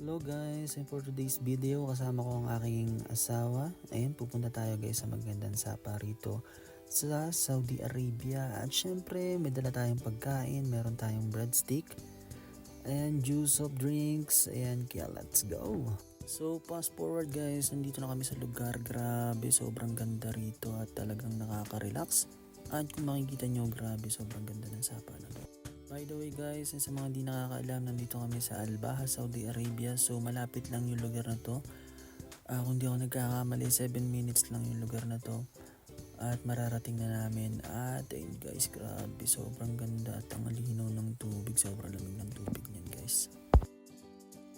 Hello guys, and for today's video kasama ko ang aking asawa. Ayun, pupunta tayo guys sa magandang sapa rito sa Saudi Arabia. At syempre, may dala tayong pagkain, meron tayong breadstick, and juice of drinks. Ayan, kaya let's go. So, fast forward guys, nandito na kami sa lugar. Grabe, sobrang ganda rito at talagang nakaka-relax. At kung makikita nyo, grabe, sobrang ganda ng sapa na to. By the way guys, sa mga hindi nakakaalam, nandito kami sa Al-Baha, Saudi Arabia. So malapit lang yung lugar na to. Ah, kung di ako nagkakamali, 7 minutes lang yung lugar na to. At mararating na namin. At ayun guys, grabe, sobrang ganda at ang linaw ng tubig. Sobrang lamig ng tubig niyan guys.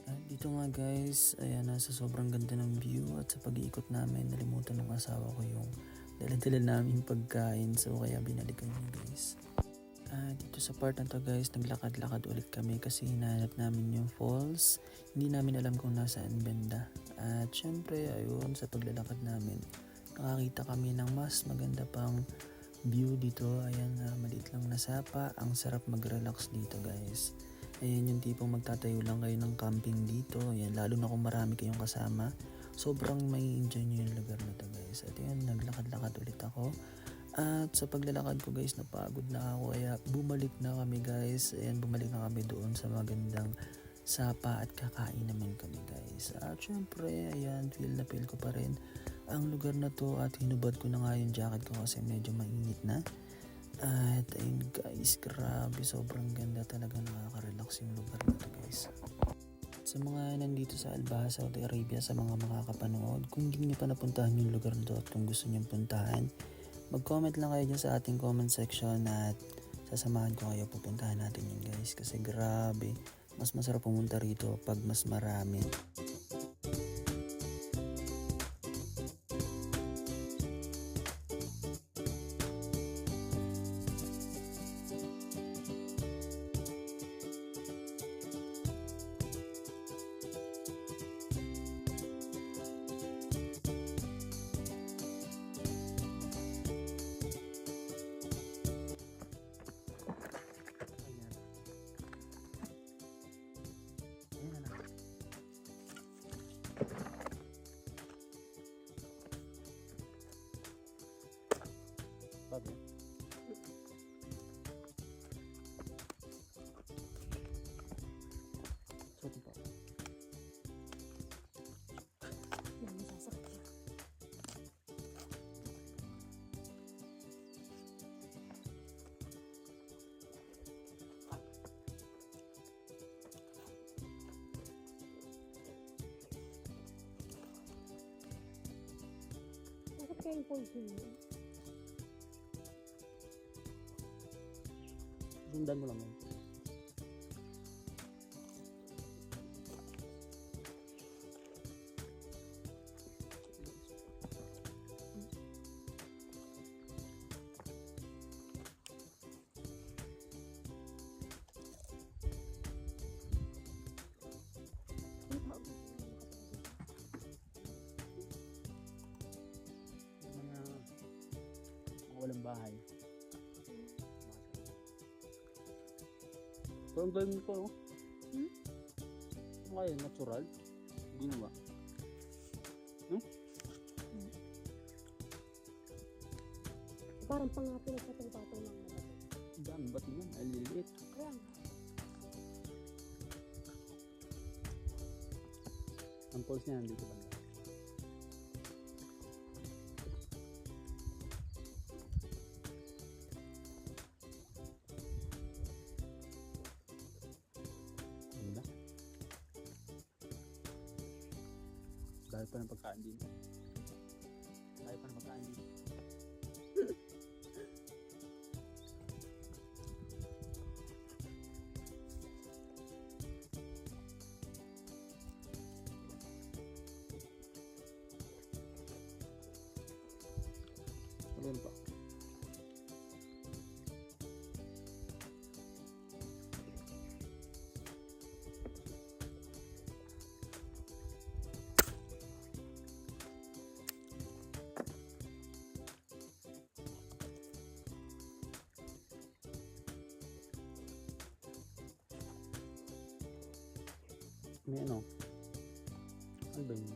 At dito nga guys, ayan nasa sobrang ganda ng view at sa pag-iikot namin, nalimutan ng asawa ko yung dala-dala namin pagkain. So kaya binalikan niya guys. Ah, dito sa part na to guys, naglakad-lakad ulit kami kasi hinahanap namin yung falls. Hindi namin alam kung nasaan banda. At syempre, ayun, sa paglalakad namin, nakakita kami ng mas maganda pang view dito. Ayan, na maliit lang na sapa. Ang sarap mag-relax dito guys. Ayan yung tipong magtatayo lang kayo ng camping dito. Ayan, lalo na kung marami kayong kasama. Sobrang may enjoy nyo yung lugar na to guys. At ayan, naglakad-lakad ulit ako. At sa paglalakad ko guys, napagod na ako kaya bumalik na kami guys. Ayan, bumalik na kami doon sa magandang sapa at kakain naman kami guys. At syempre, ayan, feel na feel ko pa rin ang lugar na to at hinubad ko na nga yung jacket ko kasi medyo mainit na. At ayun guys, grabe, sobrang ganda talaga nakaka-relax yung lugar na to guys. Sa mga nandito sa Albaha, Saudi Arabia, sa mga makakapanood, kung hindi nyo pa napuntahan yung lugar na to at kung gusto nyo puntahan, mag-comment lang kayo dyan sa ating comment section at sasamahan ko kayo pupuntahan natin yun guys. Kasi grabe mas masarap pumunta rito pag mas marami Bakit kaya yung poison mo? Walang bahay. So, ang gawin ko, no? Hmm? Ano kaya, natural? Ginawa. Parang pangapin sa patong lang naman. Ang dami ba't yan? Ay, liliit. Kaya nga. Ang pulse niya nandito ba? Dahil pa ng pagkain din. May ano, Ano ba yun?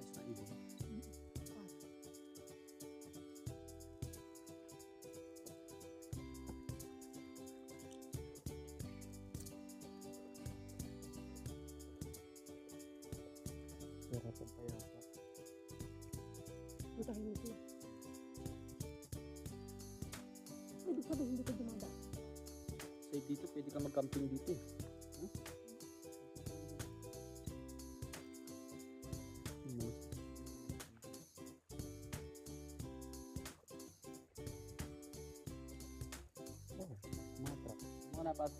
Mas na ibon. Sarap ang payapa. Puntahin mo siya. Ibig sabihin hindi ka dumada. Safe dito, pwede ka mag-camping dito eh. Huh? Truck.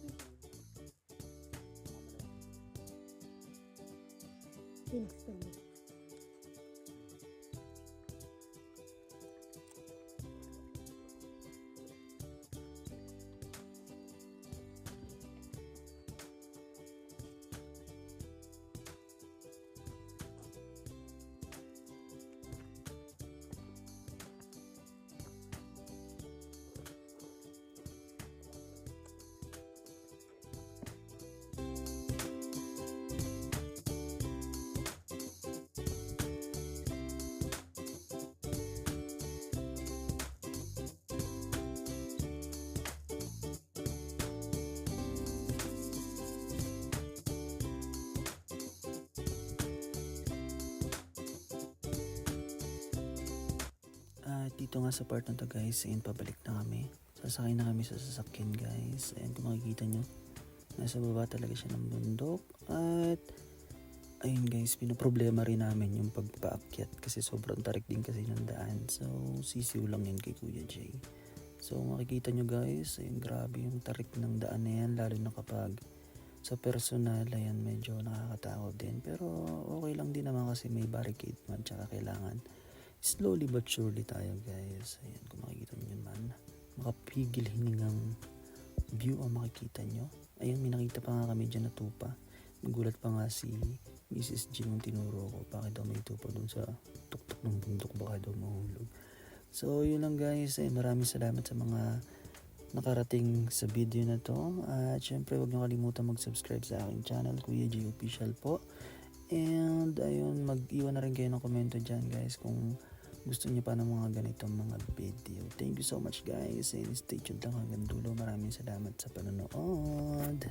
Mga dito. Nga sa part na to guys, ayun pabalik na kami. Sasakay na kami sa sasakyan guys. Ayun kung makikita nyo, nasa baba talaga siya ng bundok. At ayun guys, pinoproblema rin namin yung pagpaakyat kasi sobrang tarik din kasi ng daan. So sisiw lang yan kay Kuya Jay. So makikita nyo guys, ayun grabe yung tarik ng daan na yan lalo na kapag sa personal, ayan medyo nakakatakot din. Pero okay lang din naman kasi may barricade man tsaka kailangan slowly but surely tayo guys. Ayan, kung makikita nyo man. Makapigil hiningang view ang makikita nyo. Ayun, may nakita pa nga kami dyan na tupa. Nagulat pa nga si Mrs. G nung tinuro ko. Bakit daw may tupa dun sa tuktok ng bundok. Baka daw mahulog. So, yun lang guys. Ay, maraming salamat sa mga nakarating sa video na to. At syempre, huwag nyo kalimutan mag-subscribe sa aking channel, Kuya J Official po. And ayun, mag-iwan na rin kayo ng komento dyan guys kung gusto niyo pa ng mga ganitong mga video. Thank you so much guys and stay tuned lang hanggang dulo. Maraming salamat sa panonood.